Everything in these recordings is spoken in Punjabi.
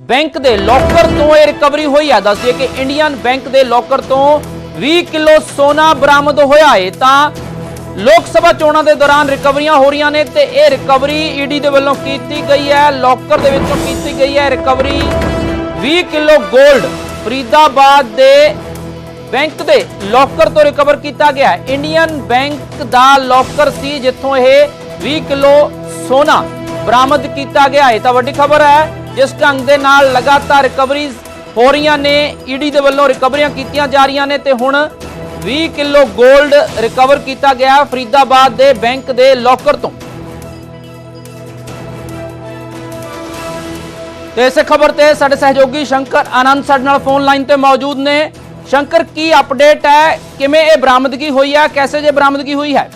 ਬੈਂਕ ਦੇ ਲੋਕਰ ਤੋਂ ਇਹ ਰਿਕਵਰੀ ਹੋਈ ਹੈ ਦੱਸਦੇ ਕਿ ਇੰਡੀਅਨ ਬੈਂਕ ਦੇ ਲੋਕਰ ਤੋਂ 20 ਕਿਲੋ ਸੋਨਾ ਬਰਾਮਦ ਹੋਇਆ ਹੈ ਤਾਂ ਲੋਕ ਸਭਾ ਚੋਣਾਂ ਦੇ ਦੌਰਾਨ ਰਿਕਵਰੀਆਂ ਹੋ ਰਹੀਆਂ ਨੇ ਤੇ ਇਹ ਰਿਕਵਰੀ ਈਡੀ ਦੇ ਵੱਲੋਂ ਕੀਤੀ ਗਈ ਹੈ। ਲੋਕਰ ਦੇ ਵਿੱਚੋਂ ਕੀਤੀ ਗਈ ਹੈ ਰਿਕਵਰੀ 20 ਕਿਲੋ 골ਡ ਫਰੀਦਾਬਾਦ ਦੇ ਬੈਂਕ ਦੇ ਲੋਕਰ ਤੋਂ ਰਿਕਵਰ ਕੀਤਾ ਗਿਆ ਇੰਡੀਅਨ ਬੈਂਕ ਦਾ ਲੋਕਰ ਸੀ ਜਿੱਥੋਂ ਇਹ 20 ਕਿਲੋ ਸੋਨਾ ਬਰਾਮਦ ਕੀਤਾ ਗਿਆ ਹੈ ਤਾਂ ਵੱਡੀ ਖਬਰ ਹੈ ਜਿਸ ਢੰਗ ਦੇ ਨਾਲ ਲਗਾਤਾਰ ਰਿਕਵਰੀਜ਼ ਹੋ ਰਹੀਆਂ ਨੇ, ਈਡੀ ਦੇ ਵੱਲੋਂ ਰਿਕਵਰੀਆਂ ਕੀਤੀਆਂ ਜਾ ਰਹੀਆਂ ਨੇ ਤੇ ਹੁਣ 20 ਕਿਲੋ 골ਡ ਰਿਕਵਰ ਕੀਤਾ ਗਿਆ ਫਰੀਦਾਬਾਦ ਦੇ ਬੈਂਕ ਦੇ ਲੋਕਰ ਤੋਂ। ਤੇ ਇਸੇ ਖਬਰ ਤੇ ਸਾਡੇ ਸਹਿਯੋਗੀ ਸ਼ੰਕਰ ਆਨੰਦ ਸਾਡੇ ਨਾਲ ਫੋਨ ਲਾਈਨ ਤੇ ਮੌਜੂਦ ਨੇ। ਸ਼ੰਕਰ, ਕੀ ਅਪਡੇਟ ਹੈ? ਕਿਵੇਂ ਇਹ ਬਰਾਮਦਗੀ ਹੋਈ ਹੈ? ਕੈਸੇ ਜੇ ਬਰਾਮਦਗੀ ਹੋਈ ਹੈ?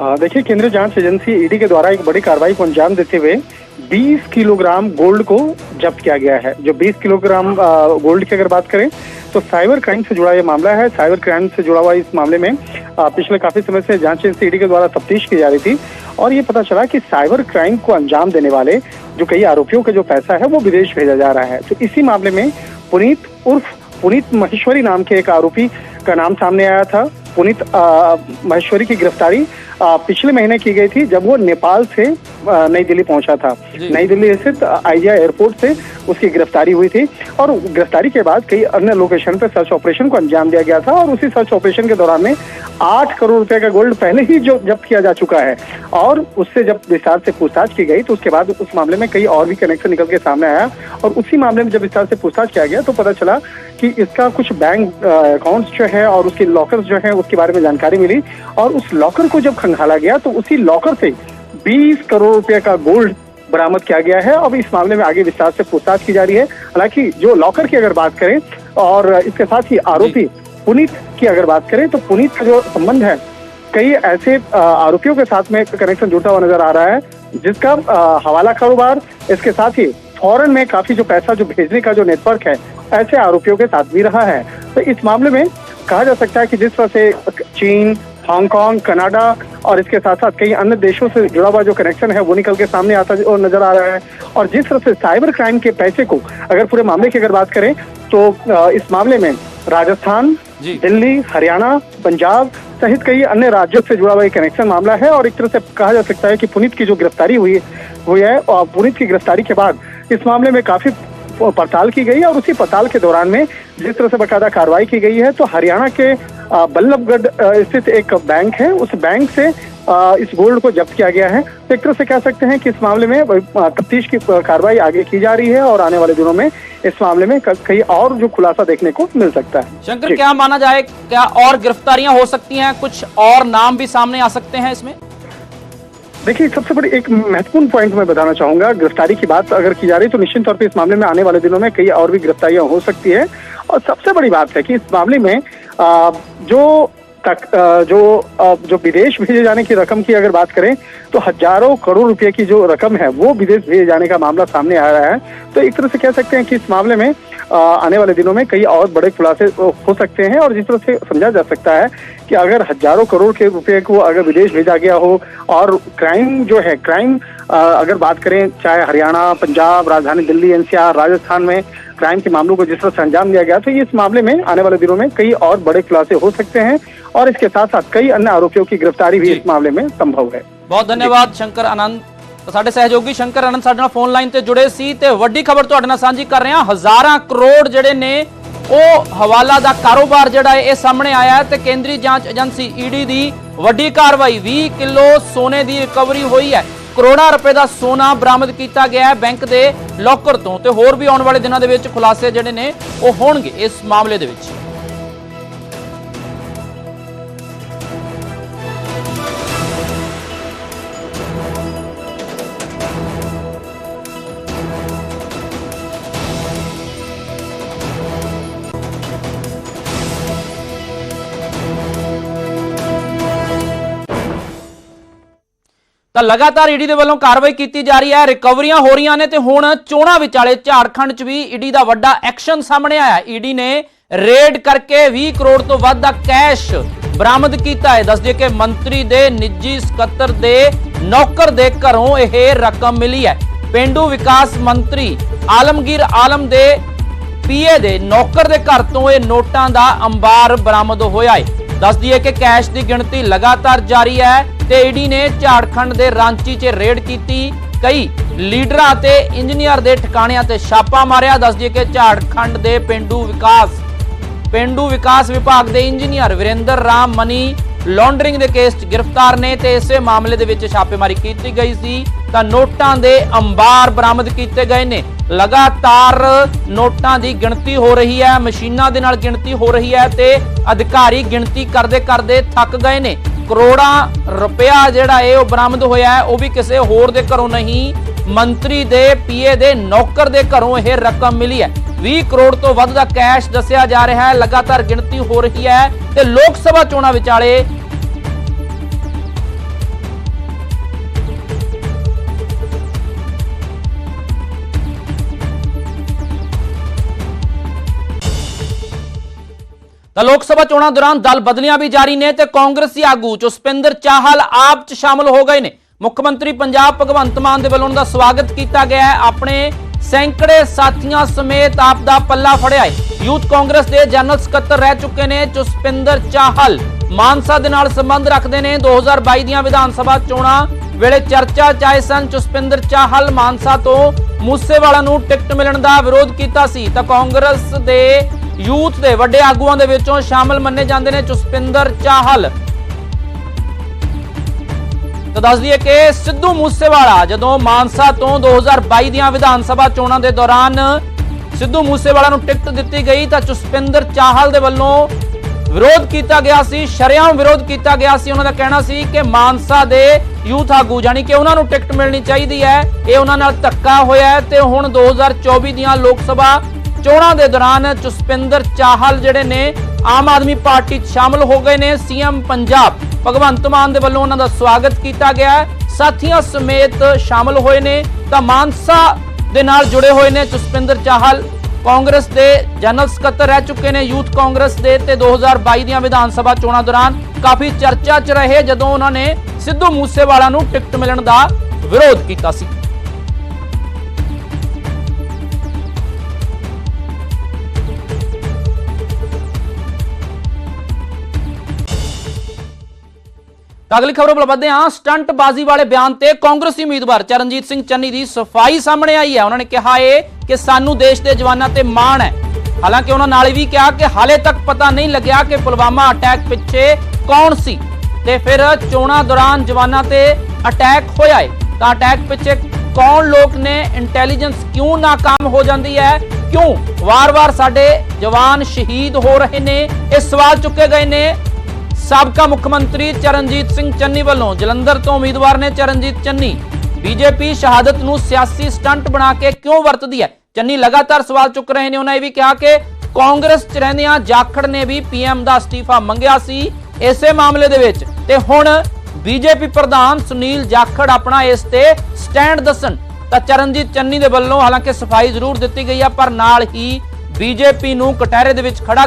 देखिए, केंद्रीय जाँच एजेंसी ईडी के द्वारा एक बड़ी कार्रवाई को अंजाम देते हुए 20 किलोग्राम गोल्ड को जब्त किया गया है। जो 20 किलोग्राम गोल्ड की अगर बात करें तो साइबर क्राइम से जुड़ा यह मामला है। साइबर क्राइम से जुड़ा हुआ इस मामले में पिछले काफ़ी समय से जाँच एजेंसी ईडी के द्वारा तफ्तीश की जा रही थी और ये पता चला कि साइबर क्राइम को अंजाम देने वाले जो कई आरोपियों का जो पैसा है, वो विदेश भेजा जा रहा है। तो इसी मामले में पुनीत उर्फ़ पुनीत महेश्वरी नाम के एक आरोपी का नाम सामने आया था। पुनीत महेश्वरी की गिरफ्तारी पिछले महीने की गई थी जब वो नेपाल से नई दिल्ली पहुँचा था। नई दिल्ली स्थित आईजीआई एयरपोर्ट से उसकी गिरफ्तारी हुई थी और गिरफ्तारी के बाद कई अन्य लोकेशन पर सर्च ऑपरेशन को अंजाम दिया गया था और उसी सर्च ऑपरेशन के दौरान में आठ करोड़ रुपए का गोल्ड पहले ही जो जब्त किया जा चुका है। और उससे जब विस्तार से पूछताछ की गई तो उसके बाद उस मामले में कई और भी कनेक्शन निकल के सामने आया और उसी मामले में जब विस्तार से पूछताछ किया गया तो पता चला कि इसका कुछ बैंक अकाउंट्स जो है और उसके लॉकर्स जो है उसके बारे में जानकारी मिली और उस लॉकर को जब खंगाला गया तो उसी लॉकर से 20 करोड़ रुपए का गोल्ड बरामद किया गया है। अब इस मामले में आगे विस्तार से पूछताछ की जा रही है। हालाँकि जो लॉकर की अगर बात करें और इसके साथ ही आरोपी पुनीत की अगर बात करें तो पुनीत का जो संबंध है कई ऐसे आरोपियों के साथ में कनेक्शन जुड़ता हुआ नज़र आ रहा है जिसका हवाला कारोबार इसके साथ ही फॉरन में काफ़ी जो पैसा जो भेजने का जो नेटवर्क है ऐसे आरोपियों के साथ भी रहा है। तो इस मामले में कहा जा सकता है कि जिस तरह से चीन हांगकांग कनाडा और इसके साथ साथ कई अन्य देशों से जुड़ा हुआ जो कनेक्शन है वो निकल के सामने आता और नज़र आ रहा है। और जिस तरह से साइबर क्राइम के पैसे को अगर पूरे मामले की अगर बात करें तो इस मामले में राजस्थान दिल्ली हरियाणा पंजाब सहित कई अन्य राज्यों से जुड़ा हुआ एक कनेक्शन मामला है। और एक तरह से कहा जा सकता है कि पुनीत की जो गिरफ्तारी हुई हुई है और पुनीत की गिरफ्तारी के बाद इस मामले में काफ़ी पड़ताल की गई है और उसी पड़ताल के दौरान में जिस तरह से बकायदा कार्रवाई की गई है तो हरियाणा के बल्लभगढ़ स्थित एक बैंक है। उस बैंक से इस गोल्ड को जब्त किया गया है। तो एक तरह से कह सकते हैं कि इस मामले में तफ्तीश की कार्रवाई आगे की जा रही है और आने वाले दिनों में इस मामले में कई और जो खुलासा देखने को मिल सकता है। शंकर क्या माना जाए क्या और गिरफ्तारियाँ हो सकती हैं? कुछ और नाम भी सामने आ सकते हैं इसमें? देखिए सबसे बड़ी एक महत्वपूर्ण पॉइंट मैं बताना चाहूँगा गिरफ्तारी की बात अगर की जा रही तो निश्चित तौर पर इस मामले में आने वाले दिनों में कई और भी गिरफ्तारियाँ हो सकती है। और सबसे बड़ी बात है कि इस मामले में आ, जो तक जो जो विदेश भेजे जाने की रकम की अगर बात करें तो हज़ारों करोड़ रुपए की जो रकम है वो विदेश भेजे जाने का मामला सामने आ रहा है। तो एक तरह से कह सकते हैं कि इस मामले में आने वाले दिनों में कई और बड़े खुलासे हो सकते हैं और जिस तरह से समझा जा सकता है कि अगर हज़ारों करोड़ के रुपए को अगर विदेश भेजा गया हो और क्राइम जो है क्राइम अगर बात करें चाहे हरियाणा पंजाब राजधानी दिल्ली एनसीआर राजस्थान में क्राइम के मामलों को जिस तरह से अंजाम दिया गया तो इस मामले में आने वाले दिनों में कई और बड़े खुलासे हो सकते हैं और इसके साथ साथ कई अन्य आरोपियों की गिरफ्तारी भी इस मामले में संभव है। बहुत धन्यवाद शंकर आनंद। ਤਾਂ ਸਾਡੇ ਸਹਿਯੋਗੀ ਸ਼ੰਕਰ ਆਨੰਦ ਸਾਡੇ ਨਾਲ ਫੋਨ ਲਾਈਨ ਤੇ ਜੁੜੇ ਸੀ ਤੇ ਵੱਡੀ ਖਬਰ ਤੁਹਾਡੇ ਨਾਲ ਸਾਂਝੀ ਕਰ ਰਹੇ ਹਾਂ। ਹਜ਼ਾਰਾਂ ਕਰੋੜ ਜਿਹੜੇ ਨੇ, ਉਹ ਹਵਾਲਾ ਦਾ ਕਾਰੋਬਾਰ ਜਿਹੜਾ ਹੈ, ਇਹ ਸਾਹਮਣੇ ਆਇਆ ਹੈ ਤੇ ਕੇਂਦਰੀ ਜਾਂਚ ਏਜੰਸੀ ਈਡੀ ਦੀ ਵੱਡੀ ਕਾਰਵਾਈ 20 ਕਿਲੋ ਸੋਨੇ ਦੀ ਰਿਕਵਰੀ ਹੋਈ ਹੈ। ਕਰੋੜਾਂ ਰੁਪਏ ਦਾ ਸੋਨਾ ਬਰਾਮਦ ਕੀਤਾ ਗਿਆ ਹੈ ਬੈਂਕ ਦੇ ਲੋਕਰ ਤੋਂ ਤੇ ਹੋਰ ਵੀ ਆਉਣ ਵਾਲੇ ਦਿਨਾਂ ਦੇ ਵਿੱਚ ਖੁਲਾਸੇ ਜਿਹੜੇ ਨੇ, ਉਹ ਹੋਣਗੇ ਇਸ ਮਾਮਲੇ ਦੇ ਵਿੱਚ। ਤਾਂ ਲਗਾਤਾਰ ਈਡੀ ਦੇ ਵੱਲੋਂ ਕਾਰਵਾਈ ਕੀਤੀ ਜਾ ਰਹੀ ਹੈ। ਰਿਕਵਰੀਆਂ ਹੋ ਰਹੀਆਂ ਨੇ ਤੇ ਹੁਣ ਚੋਣਾਂ ਵਿਚਾਲੇ ਝਾਰਖੰਡ 'ਚ ਵੀ ਈਡੀ ਦਾ ਵੱਡਾ ਐਕਸ਼ਨ ਸਾਹਮਣੇ ਆਇਆ। ਈਡੀ ਨੇ ਰੇਡ ਕਰਕੇ 20 ਕਰੋੜ ਤੋਂ ਵੱਧ ਦਾ ਕੈਸ਼ ਬਰਾਮਦ ਕੀਤਾ ਹੈ। ਦੱਸਦੇ ਕਿ ਮੰਤਰੀ ਦੇ ਨਿੱਜੀ ਸਕੱਤਰ ਦੇ ਨੌਕਰ ਦੇ ਘਰੋਂ ਇਹ ਰਕਮ ਮਿਲੀ ਹੈ। ਪਿੰਡੂ ਵਿਕਾਸ ਮੰਤਰੀ ਆਲਮਗੀਰ ਆਲਮ ਦੇ ਪੀਏ ਦੇ ਨੌਕਰ ਦੇ ਘਰ ਤੋਂ ਇਹ ਨੋਟਾਂ ਦਾ ਅੰਬਾਰ ਬਰਾਮਦ ਹੋਇਆ ਹੈ। ਦੱਸ ਦਈਏ ਕਿ ਕੈਸ਼ ਦੀ ਗਿਣਤੀ ਲਗਾਤਾਰ ਜਾਰੀ ਹੈ ਤੇ ਈਡੀ ਨੇ ਝਾੜਖੰਡ ਦੇ ਰਾਂਚੀ 'ਚ ਰੇਡ ਕੀਤੀ। ਕਈ ਲੀਡਰਾਂ ਤੇ ਇੰਜੀਨੀਅਰ ਦੇ ਠਿਕਾਣਿਆਂ ਤੇ ਛਾਪਾ ਮਾਰਿਆ। ਦੱਸ ਦਈਏ ਕਿ ਝਾੜਖੰਡ ਦੇ ਪਿੰਡੂ ਵਿਕਾਸ ਪਿੰਡੂ ਵਿਕਾਸ ਵਿਭਾਗ ਦੇ engineer Virender Ram money laundering ਦੇ ਕੇਸ 'ਚ ਗ੍ਰਿਫਤਾਰ ਨੇ ਤੇ ਇਸੇ ਮਾਮਲੇ ਦੇ ਵਿੱਚ ਛਾਪੇਮਾਰੀ ਕੀਤੀ ਗਈ ਸੀ। ਤਾਂ ਨੋਟਾਂ ਦੇ ਅੰਬਾਰ ਬਰਾਮਦ ਕੀਤੇ ਗਏ ਨੇ। ਲਗਾਤਾਰ ਨੋਟਾਂ ਦੀ ਗਿਣਤੀ ਹੋ ਰਹੀ ਹੈ, ਮਸ਼ੀਨਾਂ ਦੇ ਨਾਲ ਗਿਣਤੀ ਹੋ ਰਹੀ ਹੈ ਤੇ ਅਧਿਕਾਰੀ ਗਿਣਤੀ ਕਰਦੇ ਕਰਦੇ ਥੱਕ ਗਏ ਨੇ। ਕਰੋੜਾਂ ਰੁਪਇਆ ਜਿਹੜਾ ਇਹ ਉਹ ਬਰਾਮਦ ਹੋਇਆ ਹੈ, ਉਹ ਵੀ ਕਿਸੇ ਹੋਰ ਦੇ ਘਰੋਂ ਨਹੀਂ, ਮੰਤਰੀ ਦੇ, ਪੀਏ ਦੇ, ਨੌਕਰ ਦੇ ਘਰੋਂ ਇਹ ਰਕਮ ਮਿਲੀ ਹੈ। 20 ਕਰੋੜ ਤੋਂ ਵੱਧ ਦਾ ਕੈਸ਼ ਦੱਸਿਆ ਜਾ ਰਿਹਾ ਹੈ, ਲਗਾਤਾਰ ਗਿਣਤੀ ਹੋ ਰਹੀ ਹੈ ਤੇ ਲੋਕ ਸਭਾ ਚੋਣਾਂ ਵਿਚਾਲੇ ਤਾਂ ਲੋਕ ਸਭਾ ਚੋਣਾਂ ਦੌਰਾਨ ਦਲ ਬਦਲੀਆਂ ਵੀ ਜਾਰੀ ਨੇ ਤੇ ਕਾਂਗਰਸੀ ਆਗੂ ਜਸਪਿੰਦਰ ਚਾਹਲ ਆਪ ਚ ਸ਼ਾਮਲ ਹੋ ਗਏ ਨੇ। ਮੁੱਖ ਮੰਤਰੀ ਪੰਜਾਬ ਭਗਵੰਤ ਮਾਨ ਦੇ ਵੱਲੋਂ ਦਾ ਸਵਾਗਤ ਕੀਤਾ ਗਿਆ ਹੈ। ਆਪਣੇ ਸੈਂਕੜੇ ਸਾਥੀਆਂ ਸਮੇਤ ਆਪ ਦਾ ਪੱਲਾ ਫੜਿਆ ਹੈ। ਯੂਥ ਕਾਂਗਰਸ ਦੇ ਜਨਰਲ ਸਕੱਤਰ ਰਹਿ ਚੁੱਕੇ ਨੇ ਜਸਪਿੰਦਰ ਚਾਹਲ। ਮਾਨਸਾ ਦੇ ਨਾਲ ਸੰਬੰਧ ਰੱਖਦੇ ਨੇ। 2022 ਦੀਆਂ ਵਿਧਾਨ ਸਭਾ ਚੋਣਾਂ ਵੇਲੇ ਚਰਚਾ ਚਾਹੇ ਸਨ। ਜਸਪਿੰਦਰ ਚਾਹਲ ਮਾਨਸਾ ਤੋਂ ਮੂਸੇਵਾਲਾ ਨੂੰ ਟਿਕਟ ਮਿਲਣ ਦਾ ਵਿਰੋਧ ਕੀਤਾ ਸੀ। ਤਾਂ ਕਾਂਗਰਸ ਦੇ ਯੂਥ ਦੇ ਵੱਡੇ ਆਗੂਆਂ ਦੇ ਵਿੱਚੋਂ ਸ਼ਾਮਲ ਮੰਨੇ ਜਾਂਦੇ ਨੇ ਜਸਪਿੰਦਰ ਚਾਹਲ। ਤਾਂ ਦੱਸ ਦਈਏ ਕਿ ਸਿੱਧੂ ਮੂਸੇਵਾਲਾ ਜਦੋਂ ਮਾਨਸਾ ਤੋਂ 2022 ਦੀਆਂ ਵਿਧਾਨ ਸਭਾ ਚੋਣਾਂ ਦੇ ਦੌਰਾਨ ਸਿੱਧੂ ਮੂਸੇਵਾਲਾ ਨੂੰ ਟਿਕਟ ਦਿੱਤੀ ਗਈ ਤਾਂ ਜਸਪਿੰਦਰ ਚਾਹਲ ਦੇ ਵੱਲੋਂ ਵਿਰੋਧ ਕੀਤਾ ਗਿਆ ਸੀ, ਸ਼ਰੇਆਮ ਵਿਰੋਧ ਕੀਤਾ ਗਿਆ ਸੀ। ਉਹਨਾਂ ਦਾ ਕਹਿਣਾ ਸੀ ਕਿ ਮਾਨਸਾ ਦੇ ਯੂਥ ਆਗੂ ਜਾਨੀ ਕਿ ਉਹਨਾਂ ਨੂੰ ਟਿਕਟ ਮਿਲਣੀ ਚਾਹੀਦੀ ਹੈ, ਇਹ ਉਹਨਾਂ ਨਾਲ ਧੱਕਾ ਹੋਇਆ ਹੈ ਤੇ ਹੁਣ 2024 ਦੀਆਂ ਲੋਕ ਸਭਾ ਚੋਣਾਂ ਦੇ ਦੌਰਾਨ ਜਸਪਿੰਦਰ ਚਾਹਲ ਜਿਹੜੇ ਨੇ ਆਮ ਆਦਮੀ ਪਾਰਟੀ 'ਚ ਸ਼ਾਮਲ ਹੋ ਗਏ ਨੇ। ਸੀਐਮ ਪੰਜਾਬ ਭਗਵੰਤ ਮਾਨ ਦੇ ਵੱਲੋਂ ਉਹਨਾਂ ਦਾ ਸਵਾਗਤ ਕੀਤਾ ਗਿਆ ਸਾਥੀਆਂ ਸਮੇਤ ਸ਼ਾਮਲ ਹੋਏ ਨੇ ਤਾਂ ਮਾਨਸਾ ਦੇ ਨਾਲ ਜੁੜੇ ਹੋਏ ਨੇ ਜਸਪਿੰਦਰ ਚਾਹਲ। ਕਾਂਗਰਸ ਦੇ ਜਨਰਲ ਸਕੱਤਰ ਰਹਿ ਚੁੱਕੇ ਨੇ ਯੂਥ ਕਾਂਗਰਸ ਦੇ ਤੇ 2022 ਦੀਆਂ ਵਿਧਾਨ ਸਭਾ ਚੋਣਾਂ ਦੌਰਾਨ ਕਾਫੀ ਚਰਚਾ 'ਚ ਰਹੇ ਜਦੋਂ ਉਹਨਾਂ ਨੇ ਸਿੱਧੂ ਮੂਸੇਵਾਲਾ ਨੂੰ ਟਿਕਟ ਮਿਲਣ ਦਾ ਵਿਰੋਧ ਕੀਤਾ ਸੀ। ਤਾਂ ਅਗਲੀ ਖਬਰ ਵੱਲ ਵਧਦੇ ਹਾਂ। ਸਟੰਟਬਾਜ਼ੀ ਵਾਲੇ ਬਿਆਨ ਤੇ ਕਾਂਗਰਸੀ ਉਮੀਦਵਾਰ ਚਰਨਜੀਤ ਸਿੰਘ ਚੰਨੀ ਦੀ ਸਫ਼ਾਈ ਸਾਹਮਣੇ ਆਈ ਹੈ। ਉਹਨਾਂ ਨੇ ਕਿਹਾ ਏ ਕਿ ਸਾਨੂੰ ਦੇਸ਼ ਦੇ ਜਵਾਨਾਂ ਤੇ ਮਾਣ ਹੈ। ਹਾਲਾਂਕਿ ਉਹਨਾਂ ਨਾਲ ਇਹ ਵੀ ਕਿਹਾ ਕਿ ਹਾਲੇ ਤੱਕ ਪਤਾ ਨਹੀਂ ਲੱਗਿਆ ਕਿ ਪੁਲਵਾਮਾ ਅਟੈਕ ਪਿੱਛੇ ਕੌਣ ਸੀ। ਤੇ ਫਿਰ ਚੋਣਾਂ ਦੌਰਾਨ ਜਵਾਨਾਂ ਤੇ ਅਟੈਕ ਹੋਇਆ ਏ। ਤਾਂ ਅਟੈਕ ਪਿੱਛੇ ਕੌਣ ਲੋਕ ਨੇ? ਇੰਟੈਲੀਜੈਂਸ ਕਿਉਂ ਨਾਕਾਮ ਹੋ ਜਾਂਦੀ ਹੈ? ਕਿਉਂ ਵਾਰ-ਵਾਰ ਸਾਡੇ ਜਵਾਨ ਸ਼ਹੀਦ ਹੋ ਰਹੇ ਨੇ? ਇਹ ਸਵਾਲ ਚੁੱਕੇ ਗਏ ਨੇ। ਸਾਬਕਾ ਮੁੱਖ ਮੰਤਰੀ ਚਰਨਜੀਤ ਸਿੰਘ ਚੰਨੀ ਵੱਲੋਂ ਜਲੰਧਰ ਤੋਂ ਉਮੀਦਵਾਰ ਨੇ ਚਰਨਜੀਤ ਚੰਨੀ ਬੀਜੇਪੀ ਸ਼ਹਾਦਤ ਨੂੰ ਸਿਆਸੀ ਸਟੰਟ ਬਣਾ ਕੇ ਕਿਉਂ ਵਰਤਦੀ ਹੈ? ਚੰਨੀ ਲਗਾਤਾਰ ਸਵਾਲ ਚੁੱਕ ਰਹੇ ਨੇ, ਉਹਨਾਂ ਇਹ ਵੀ ਕਿਹਾ ਕਿ ਕਾਂਗਰਸ ਚ ਰਹਿੰਦਿਆਂ ਜਾਖੜ ਨੇ ਵੀ ਪੀਐਮ ਦਾ ਅਸਤੀਫਾ ਮੰਗਿਆ ਸੀ ਇਸੇ ਮਾਮਲੇ ਦੇ ਵਿੱਚ। ਤੇ ਹੁਣ ਬੀਜੇਪੀ ਪ੍ਰਧਾਨ ਸੁਨੀਲ ਜਾਖੜ ਆਪਣਾ ਇਸ ਤੇ ਸਟੈਂਡ ਦੱਸਣ। ਤਾਂ ਚਰਨਜੀਤ ਚੰਨੀ ਦੇ ਵੱਲੋਂ ਹਾਲਾਂਕਿ ਸਫ਼ਾਈ ਜ਼ਰੂਰ ਦਿੱਤੀ ਗਈ ਆ, ਪਰ ਨਾਲ ਹੀ ਬੀਜੇਪੀ ਨੂੰ ਕਟਹਿਰੇ ਦੇ ਵਿੱਚ ਖੜਾ